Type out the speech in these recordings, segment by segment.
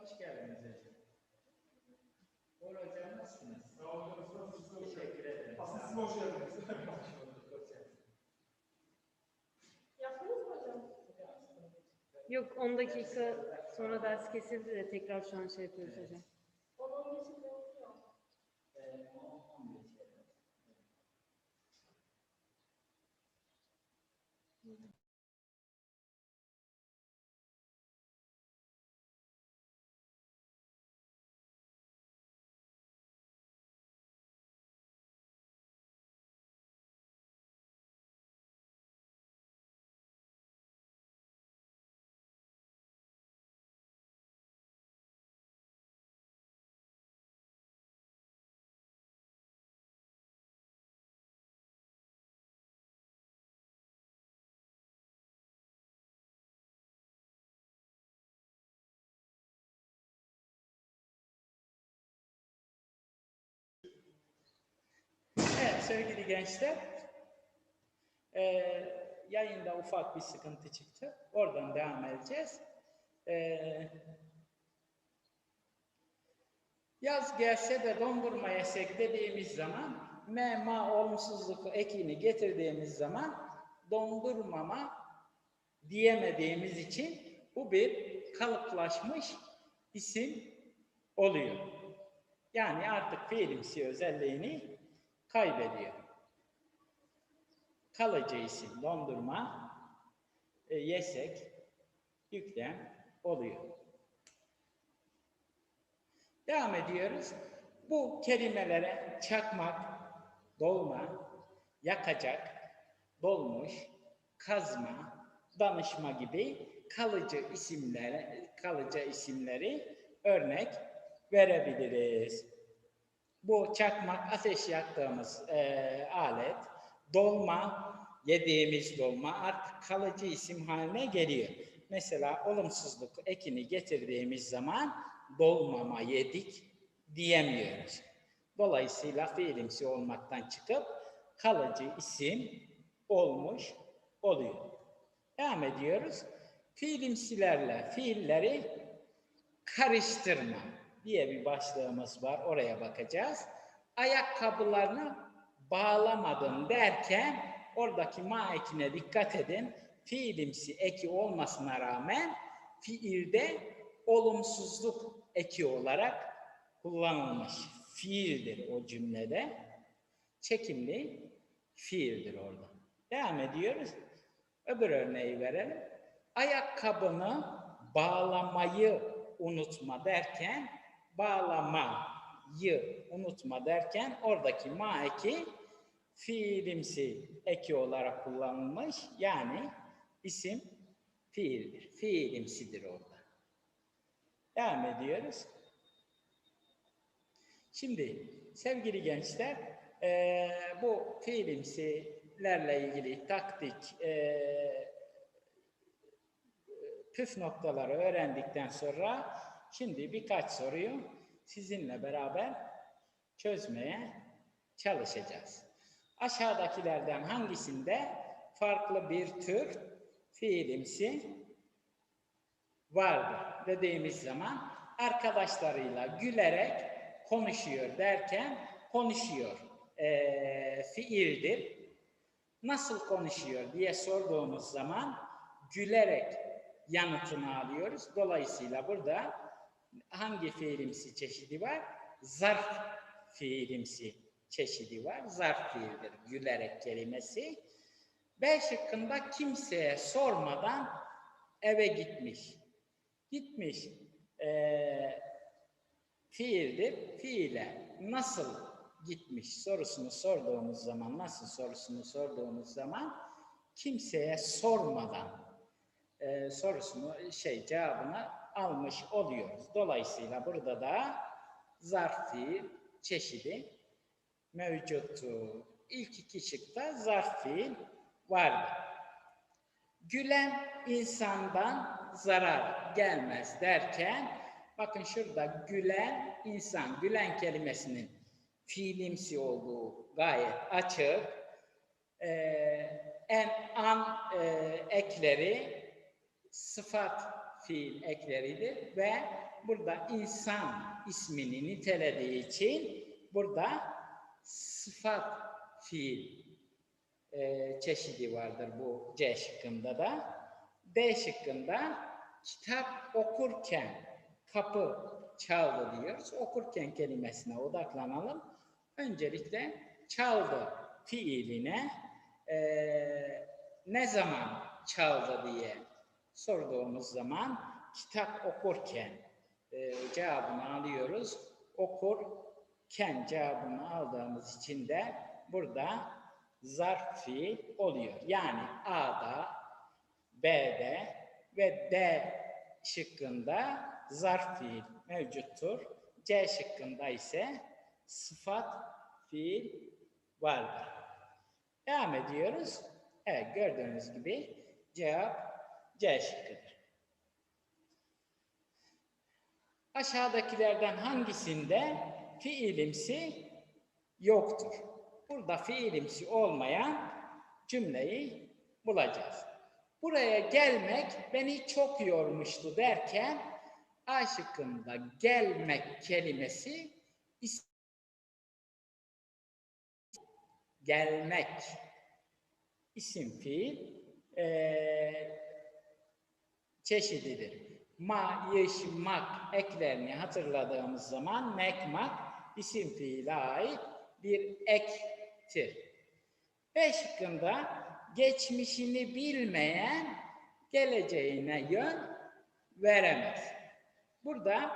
Hoş geldiniz hocam. Uğur hocam nasılsınız? Sağ olun hocam. Nasılsınız? Teşekkür ederim. Aslında siz hoş geldiniz. Yaptınız mı hocam? Yok 10 dakika sonra ders kesildi de tekrar şu an şey yapıyoruz evet. hocam. 10-15 sevgili gençler, eee, yayında ufak bir sıkıntı çıktı. Oradan devam edeceğiz. Eee, yaz gelse de dondurma yesek dediğimiz zaman mema olumsuzluk ekini getirdiğimiz zaman dondurmama diyemediğimiz için bu bir kalıplaşmış isim oluyor. Yani artık fiilimsi özelliğini kaybediyor. Kalıcı isim dondurma e, yesek yüklem oluyor. Devam ediyoruz. Bu kelimelere çakmak, dolma, yakacak, dolmuş, kazma, danışma gibi kalıcı isimleri, kalıcı isimleri örnek verebiliriz. Bu çakmak ateş yaktığımız eee, alet, dolma, yediğimiz dolma artık kalıcı isim haline geliyor. Mesela olumsuzluk ekini getirdiğimiz zaman dolmama yedik diyemiyoruz. Dolayısıyla fiilimsi olmaktan çıkıp kalıcı isim olmuş oluyor. Devam ediyoruz. Fiilimsilerle fiilleri karıştırma diye bir başlığımız var. Oraya bakacağız. Ayakkabılarını bağlamadın derken oradaki ma ekine dikkat edin. Fiilimsi eki olmasına rağmen fiilde olumsuzluk eki olarak kullanılmış. Fiildir o cümlede. Çekimli fiildir orada. Devam ediyoruz. Öbür örneği verelim. Ayakkabını bağlamayı unutma derken bağlamayı unutma derken oradaki ma eki fiilimsi eki olarak kullanılmış. Yani isim fiildir. Fiilimsidir orada. Devam ediyoruz. Şimdi sevgili gençler eee, bu fiilimsilerle ilgili taktik eee püf noktaları öğrendikten sonra şimdi birkaç soruyu sizinle beraber çözmeye çalışacağız. Aşağıdakilerden hangisinde farklı bir tür fiilimsi vardır dediğimiz zaman arkadaşlarıyla gülerek konuşuyor derken konuşuyor eee, fiildir. Nasıl konuşuyor diye sorduğumuz zaman gülerek yanıtını alıyoruz. Dolayısıyla burada hangi fiilimsi çeşidi var? Zarf fiilimsi çeşidi var. Zarf fiildir. Gülerek kelimesi. B şıkkında kimseye sormadan eve gitmiş. Gitmiş eee fiildir. Fiile nasıl gitmiş sorusunu sorduğumuz zaman, nasıl sorusunu sorduğumuz zaman kimseye sormadan e, sorusunu şey cevabını almış oluyoruz. Dolayısıyla burada da zarf fiil çeşidi mevcuttu. İlk iki şıkta zarf fiil vardı. Gülen insandan zarar gelmez derken bakın şurada gülen insan, gülen kelimesinin fiilimsi olduğu gayet açık. Ee, en an e, ekleri sıfat fiil ekleridir ve burada insan ismini nitelediği için burada sıfat fiil e, çeşidi vardır bu C şıkkında da. D şıkkında kitap okurken kapı çaldı diyoruz. Okurken kelimesine odaklanalım. Öncelikle çaldı fiiline eee, ne zaman çaldı diye sorduğumuz zaman kitap okurken eee, cevabını alıyoruz. Okurken cevabını aldığımız için de burada zarf fiil oluyor. Yani A'da, B'de ve D şıkkında zarf fiil mevcuttur. C şıkkında ise sıfat fiil vardır. Devam ediyoruz. Evet gördüğünüz gibi cevap C şıkkıdır. Aşağıdakilerden hangisinde fiilimsi yoktur? Burada fiilimsi olmayan cümleyi bulacağız. Buraya gelmek beni çok yormuştu derken A şıkkında gelmek kelimesi gelmek isim fiil eee, çeşididir. Ma, yeş, mak eklerini hatırladığımız zaman mekmak isim fiile ait bir ektir. B şıkkında geçmişini bilmeyen geleceğine yön veremez. Burada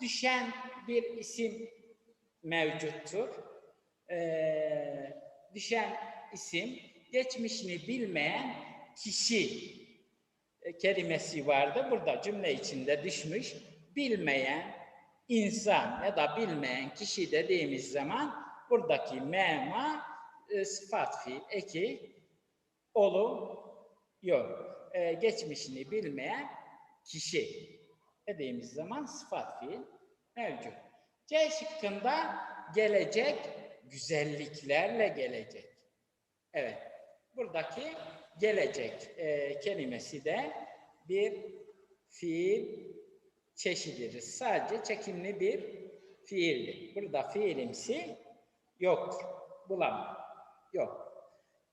düşen bir isim mevcuttur. Ee, düşen isim geçmişini bilmeyen kişi kelimesi vardı. Burada cümle içinde düşmüş. Bilmeyen insan ya da bilmeyen kişi dediğimiz zaman buradaki mema e, sıfat fiil eki oluyor. E, geçmişini bilmeyen kişi dediğimiz zaman sıfat fiil mevcut. C şıkkında gelecek güzelliklerle gelecek. Evet. Buradaki gelecek e, kelimesi de bir fiil çeşididir. Sadece çekimli bir fiildir. Burada fiilimsi yoktur. Bulamam. Yok.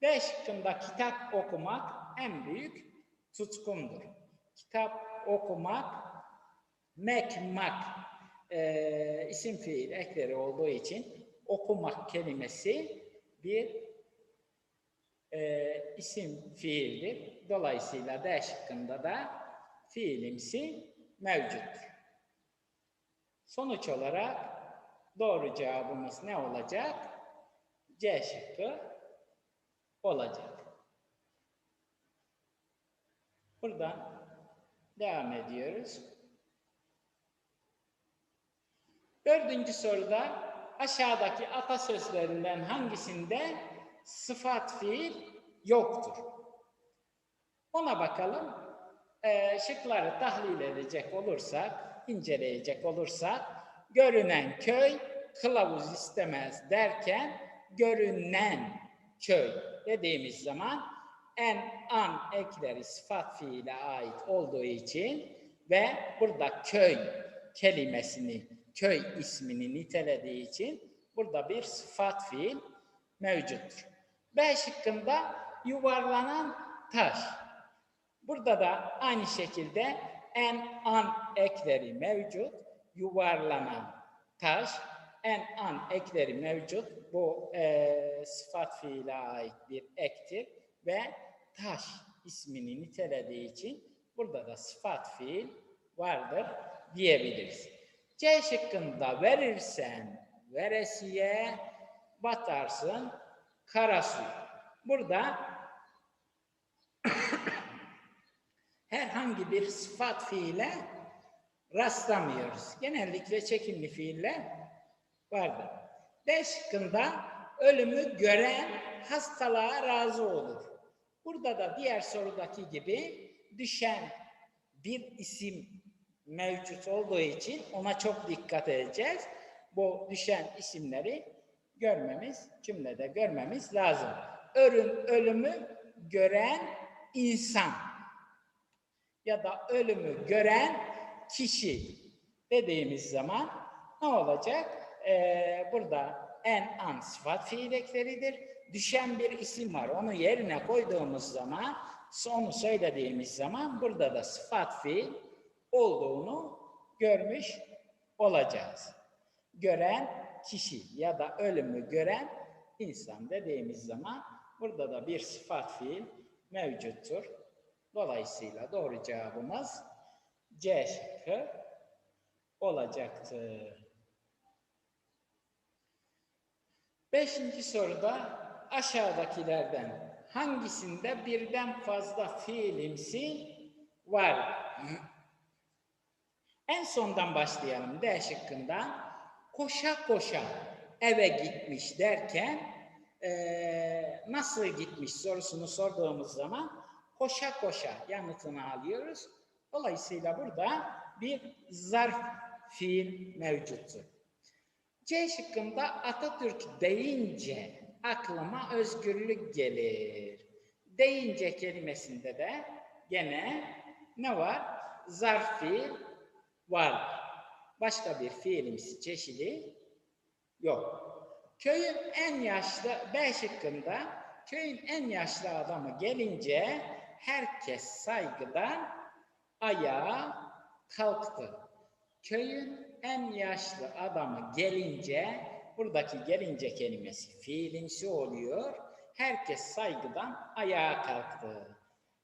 D şıkkında kitap okumak en büyük tutkumdur. Kitap okumak, mekmak e, isim fiil ekleri olduğu için okumak kelimesi bir e, isim fiildir. Dolayısıyla D şıkkında da fiilimsi mevcuttur. Sonuç olarak doğru cevabımız ne olacak? C şıkkı olacak. Buradan devam ediyoruz. Dördüncü soruda aşağıdaki atasözlerinden hangisinde sıfat fiil yoktur? Ona bakalım. Ee, şıkları tahlil edecek olursak, inceleyecek olursak, görünen köy kılavuz istemez derken görünen köy dediğimiz zaman en an ekleri sıfat fiile ait olduğu için ve burada köy kelimesini, köy ismini nitelediği için burada bir sıfat fiil mevcuttur. B şıkkında yuvarlanan taş. Burada da aynı şekilde en an ekleri mevcut. Yuvarlanan taş, en an ekleri mevcut. Bu e, sıfat fiile ait bir ektir ve taş ismini nitelediği için burada da sıfat fiil vardır diyebiliriz. C şıkkında verirsen veresiye batarsın kara suya. Burada herhangi bir sıfat fiile rastlamıyoruz. Genellikle çekimli fiiller vardır. D şıkkında ölümü gören hastalığa razı olur. Burada da diğer sorudaki gibi düşen bir isim mevcut olduğu için ona çok dikkat edeceğiz. Bu düşen isimleri görmemiz, cümlede görmemiz lazım. Ölüm, ölümü gören insan. ya da ölümü gören kişi dediğimiz zaman ne olacak? Ee, burada en an sıfat fiil ekleridir. Düşen bir isim var. Onu yerine koyduğumuz zaman, onu söylediğimiz zaman burada da sıfat fiil olduğunu görmüş olacağız. Gören kişi ya da ölümü gören insan dediğimiz zaman burada da bir sıfat fiil mevcuttur. Dolayısıyla doğru cevabımız C şıkkı olacaktır. Beşinci soruda aşağıdakilerden hangisinde birden fazla fiilimsi var? En sondan başlayalım D şıkkından. Koşa koşa eve gitmiş derken eee, nasıl gitmiş sorusunu sorduğumuz zaman koşa koşa yanıtını alıyoruz. Dolayısıyla burada bir zarf fiil mevcuttur. C şıkkında Atatürk deyince aklıma özgürlük gelir. Deyince kelimesinde de gene ne var? Zarf fiil var. Başka bir fiilimsi çeşidi yok. Köyün en yaşlı B şıkkında köyün en yaşlı adamı gelince herkes saygıdan ayağa kalktı. Köyün en yaşlı adamı gelince buradaki gelince kelimesi fiilimsi oluyor. Herkes saygıdan ayağa kalktı.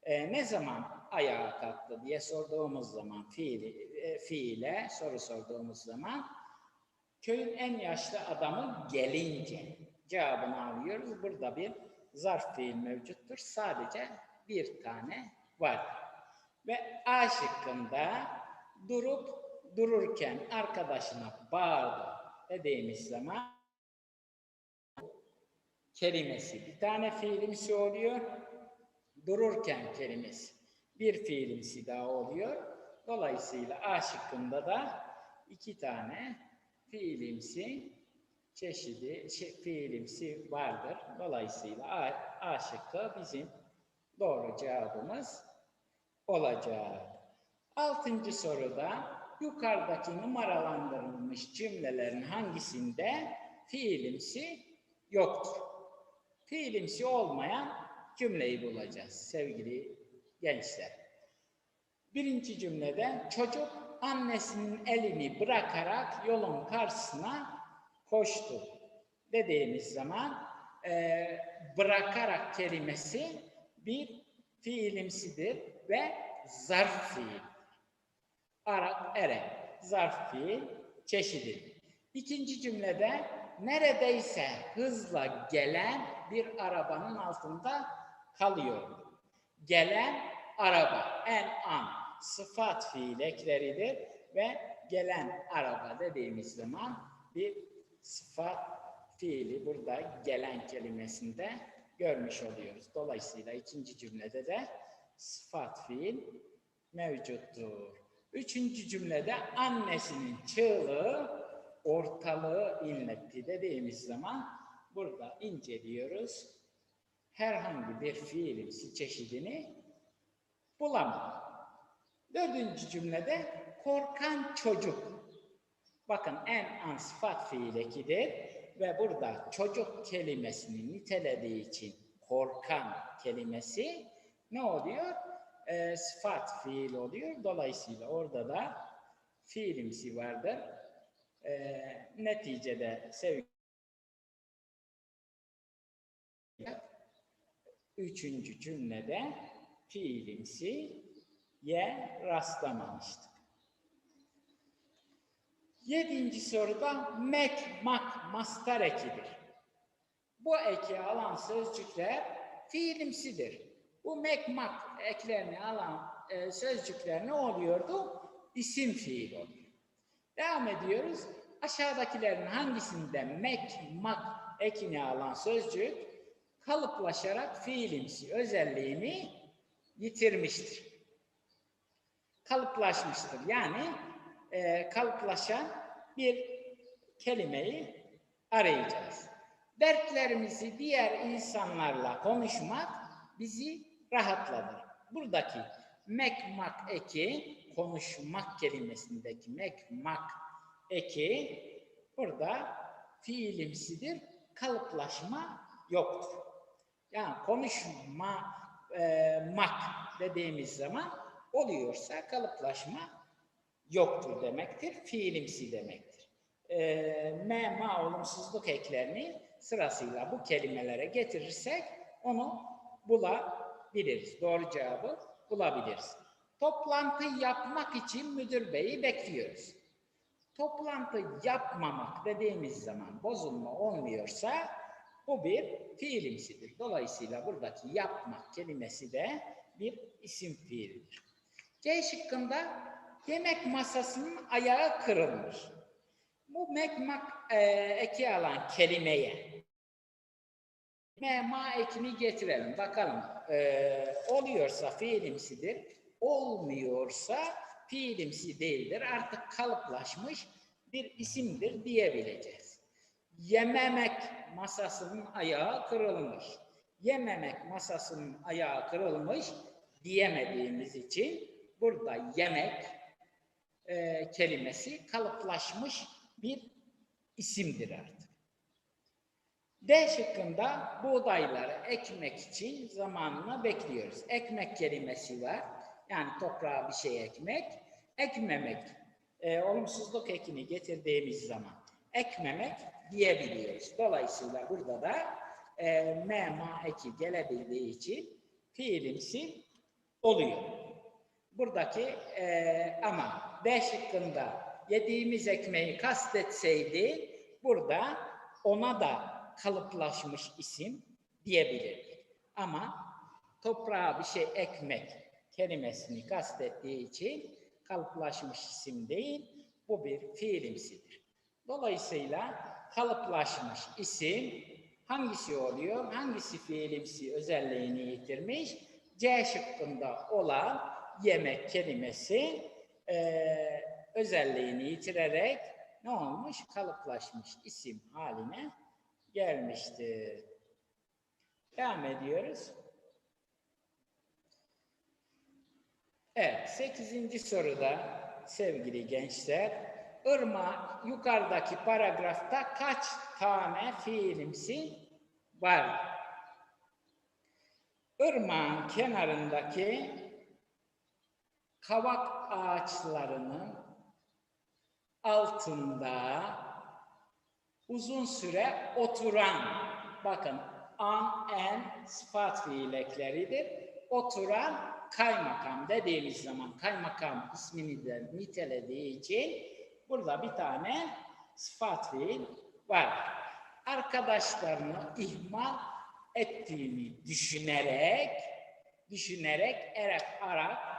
Ee, ne zaman ayağa kalktı diye sorduğumuz zaman fiili, e, fiile soru sorduğumuz zaman köyün en yaşlı adamı gelince cevabını alıyoruz. Burada bir zarf fiil mevcuttur. Sadece bir tane var. Ve A şıkkında durup dururken arkadaşına bağırdı dediğimiz zaman kelimesi bir tane fiilimsi oluyor. Dururken kelimesi bir fiilimsi daha oluyor. Dolayısıyla A şıkkında da iki tane fiilimsi çeşidi şey, fiilimsi vardır. Dolayısıyla A, A şıkkı bizim doğru cevabımız olacak. Altıncı soruda yukarıdaki numaralandırılmış cümlelerin hangisinde fiilimsi yoktur? Fiilimsi olmayan cümleyi bulacağız sevgili gençler. Birinci cümlede çocuk annesinin elini bırakarak yolun karşısına koştu dediğimiz zaman eee, bırakarak kelimesi bir fiilimsidir ve zarf fiil. Arap, ere, zarf fiil çeşidi. İkinci cümlede neredeyse hızla gelen bir arabanın altında kalıyor. Gelen araba, en an sıfat fiil ekleridir ve gelen araba dediğimiz zaman bir sıfat fiili burada gelen kelimesinde görmüş oluyoruz. Dolayısıyla ikinci cümlede de sıfat fiil mevcuttur. Üçüncü cümlede annesinin çığlığı ortalığı inletti dediğimiz zaman burada inceliyoruz. Herhangi bir fiilimsi çeşidini bulamadık. Dördüncü cümlede korkan çocuk. Bakın en an sıfat fiil ekidir ve burada çocuk kelimesini nitelediği için korkan kelimesi ne oluyor? Ee, sıfat fiil oluyor. Dolayısıyla orada da fiilimsi vardır. Ee, neticede sevgi üçüncü cümlede fiilimsi ye rastlamamıştık. Yedinci soruda mek, mak, mastar ekidir. Bu eki alan sözcükler fiilimsidir. Bu mek, mak eklerini alan e, sözcükler ne oluyordu? İsim fiil oluyor. Devam ediyoruz. Aşağıdakilerin hangisinde mek, mak ekini alan sözcük kalıplaşarak fiilimsi özelliğini yitirmiştir. Kalıplaşmıştır. Yani e, kalıplaşan bir kelimeyi arayacağız. Dertlerimizi diğer insanlarla konuşmak bizi rahatlatır. Buradaki Mekmak eki, konuşmak kelimesindeki mekmak eki burada fiilimsidir. Kalıplaşma yoktur. Yani konuşma e, mak dediğimiz zaman oluyorsa kalıplaşma yoktur demektir. Fiilimsi demektir. E, me, ma olumsuzluk eklerini sırasıyla bu kelimelere getirirsek onu bulabiliriz. Doğru cevabı bulabiliriz. Toplantı yapmak için müdür beyi bekliyoruz. Toplantı yapmamak dediğimiz zaman bozulma olmuyorsa bu bir fiilimsidir. Dolayısıyla buradaki yapmak kelimesi de bir isim fiilidir. C şıkkında yemek masasının ayağı kırılmış. Bu mekmak e, eki alan kelimeye mema ekini getirelim. Bakalım e, oluyorsa fiilimsidir, olmuyorsa fiilimsi değildir. Artık kalıplaşmış bir isimdir diyebileceğiz. Yememek masasının ayağı kırılmış. Yememek masasının ayağı kırılmış diyemediğimiz için burada yemek e, kelimesi kalıplaşmış bir isimdir artık. D şıkkında buğdayları ekmek için zamanını bekliyoruz. Ekmek kelimesi var. Yani toprağa bir şey ekmek. Ekmemek. E, olumsuzluk ekini getirdiğimiz zaman ekmemek diyebiliyoruz. Dolayısıyla burada da e, me, ma eki gelebildiği için fiilimsi oluyor. Buradaki e, ama D şıkkında yediğimiz ekmeği kastetseydi burada ona da kalıplaşmış isim diyebilirdik. Ama toprağa bir şey ekmek kelimesini kastettiği için kalıplaşmış isim değil, bu bir fiilimsidir. Dolayısıyla kalıplaşmış isim hangisi oluyor? Hangisi fiilimsi özelliğini yitirmiş? C şıkkında olan yemek kelimesi eee, özelliğini yitirerek ne olmuş? Kalıplaşmış isim haline gelmiştir. Devam ediyoruz. Evet, sekizinci soruda sevgili gençler, Irma yukarıdaki paragrafta kaç tane fiilimsi var? Irmağın kenarındaki kavak ağaçlarının altında uzun süre oturan, bakın an, en sıfat fiil ekleridir. Oturan kaymakam dediğimiz zaman kaymakam ismini de nitelediği için burada bir tane sıfat fiil var. Arkadaşlarını ihmal ettiğini düşünerek, düşünerek erek arak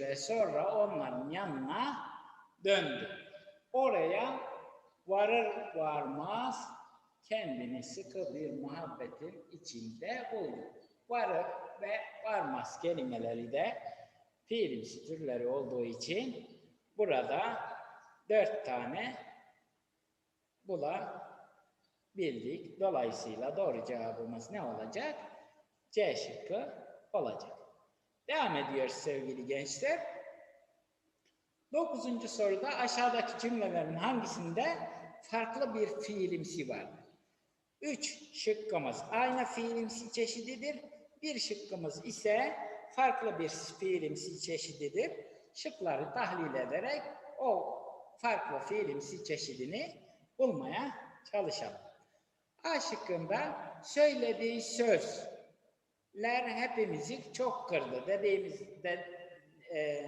ve sonra onların yanına döndü. Oraya varır varmaz kendini sıkı bir muhabbetin içinde buldu. Varır ve varmaz kelimeleri de fiilimsi türleri olduğu için burada dört tane bulabildik. Dolayısıyla doğru cevabımız ne olacak? C şıkkı olacak. Devam ediyoruz sevgili gençler. Dokuzuncu soruda aşağıdaki cümlelerin hangisinde farklı bir fiilimsi vardır? Üç şıkkımız aynı fiilimsi çeşididir. Bir şıkkımız ise farklı bir fiilimsi çeşididir. Şıkları tahlil ederek o farklı fiilimsi çeşidini bulmaya çalışalım. A şıkkında söylediği sözler hepimizi çok kırdı dediğimiz de, e,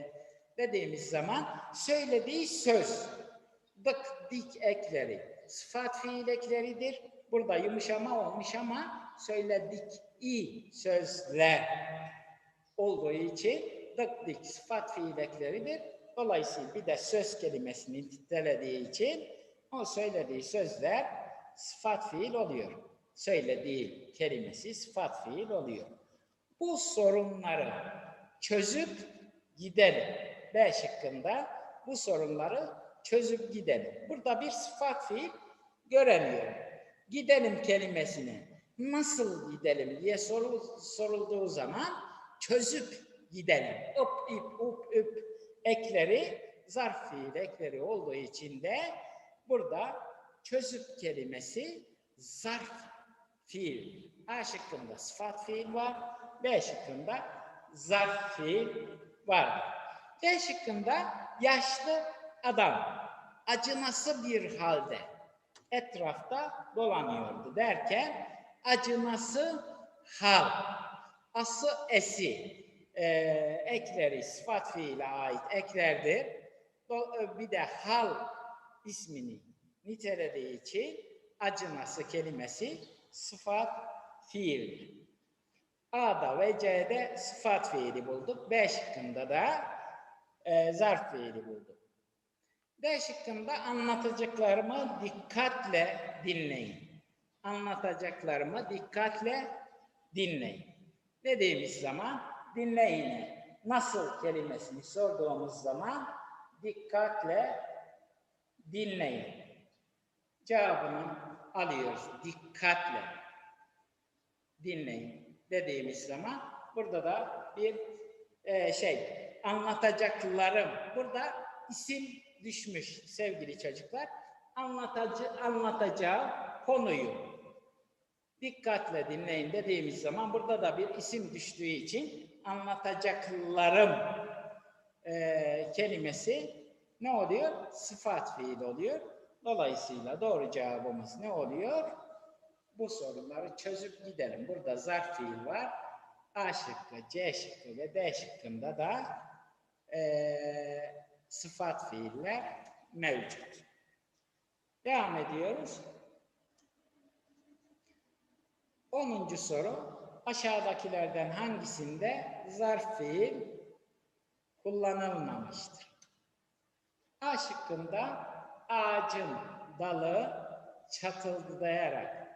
dediğimiz zaman söylediği söz dık dik ekleri sıfat fiil ekleridir. Burada yumuşama olmuş ama söyledik i sözler olduğu için dık dik sıfat fiil ekleridir. Dolayısıyla bir de söz kelimesini nitelediği için o söylediği sözler sıfat fiil oluyor. Söylediği kelimesi sıfat fiil oluyor. Bu sorunları çözüp gidelim. B şıkkında bu sorunları çözüp gidelim. Burada bir sıfat fiil göremiyorum. Gidelim kelimesini nasıl gidelim diye sorul- sorulduğu zaman çözüp gidelim. Up, ip, up, üp ekleri zarf fiil ekleri olduğu için de burada çözüp kelimesi zarf fiil. A şıkkında sıfat fiil var. B şıkkında zarf fiil var. D şıkkında yaşlı adam acınası bir halde etrafta dolanıyordu derken acınası hal, ası esi e, ekleri sıfat fiile ait eklerdir. Do- Bir de hal ismini nitelediği için acınası kelimesi sıfat fiildir. A'da ve C'de sıfat fiili bulduk. B şıkkında da e, zarf fiili bulduk. D şıkkında anlatacaklarımı dikkatle dinleyin. Anlatacaklarımı dikkatle dinleyin. Dediğimiz zaman dinleyin. Nasıl kelimesini sorduğumuz zaman dikkatle dinleyin. Cevabını alıyoruz. Dikkatle dinleyin dediğimiz zaman burada da bir e, şey anlatacaklarım. Burada isim düşmüş sevgili çocuklar. Anlatacı, anlatacağı konuyu dikkatle dinleyin dediğimiz zaman burada da bir isim düştüğü için anlatacaklarım e, kelimesi ne oluyor? Sıfat fiil oluyor. Dolayısıyla doğru cevabımız ne oluyor? Bu soruları çözüp gidelim. Burada zarf fiil var. A şıkkı, C şıkkı ve D şıkkında da eee, sıfat fiiller mevcut. Devam ediyoruz. 10. soru. Aşağıdakilerden hangisinde zarf fiil kullanılmamıştır? A şıkkında ağacın dalı çatıldayarak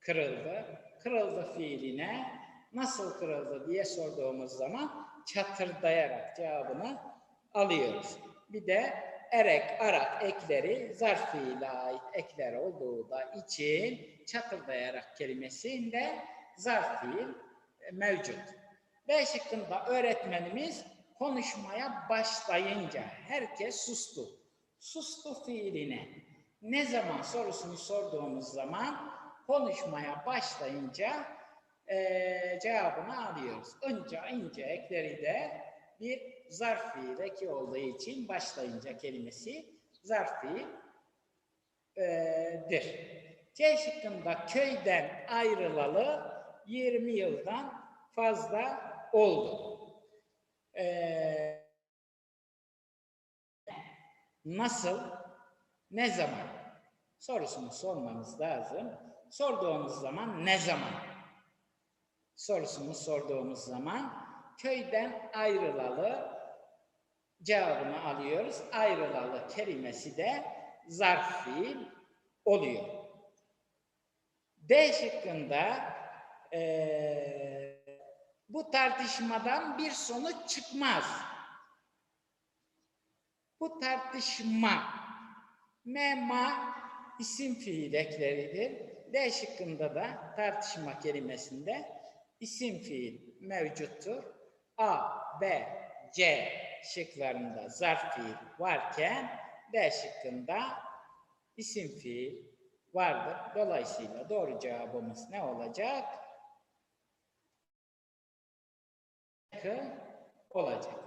kırıldı. Kırıldı fiiline nasıl kırıldı diye sorduğumuz zaman çatırdayarak cevabını alıyoruz. Bir de erek, arak ekleri zarf fiile ait ekler olduğu da için çatırdayarak kelimesinde zarf fiil mevcut. B şıkkında öğretmenimiz konuşmaya başlayınca herkes sustu. Sustu fiiline ne zaman sorusunu sorduğumuz zaman konuşmaya başlayınca eee, cevabını alıyoruz. Önce ince ekleri de bir zarf fiil olduğu için başlayınca kelimesi zarf fiil eee, dir. C şıkkında köyden ayrılalı 20 yıldan fazla oldu. Eee, nasıl, ne zaman sorusunu sormamız lazım. Sorduğumuz zaman ne zaman? Sorusunu sorduğumuz zaman köyden ayrılalı cevabını alıyoruz. Ayrılalı kelimesi de zarf fiil oluyor. D şıkkında eee, bu tartışmadan bir sonuç çıkmaz. Bu tartışma mema isim fiil ekleridir. D şıkkında da tartışma kelimesinde isim fiil mevcuttur. A, B, C şıklarında zarf fiil varken D şıkkında isim fiil vardır. Dolayısıyla doğru cevabımız ne olacak? Olacak.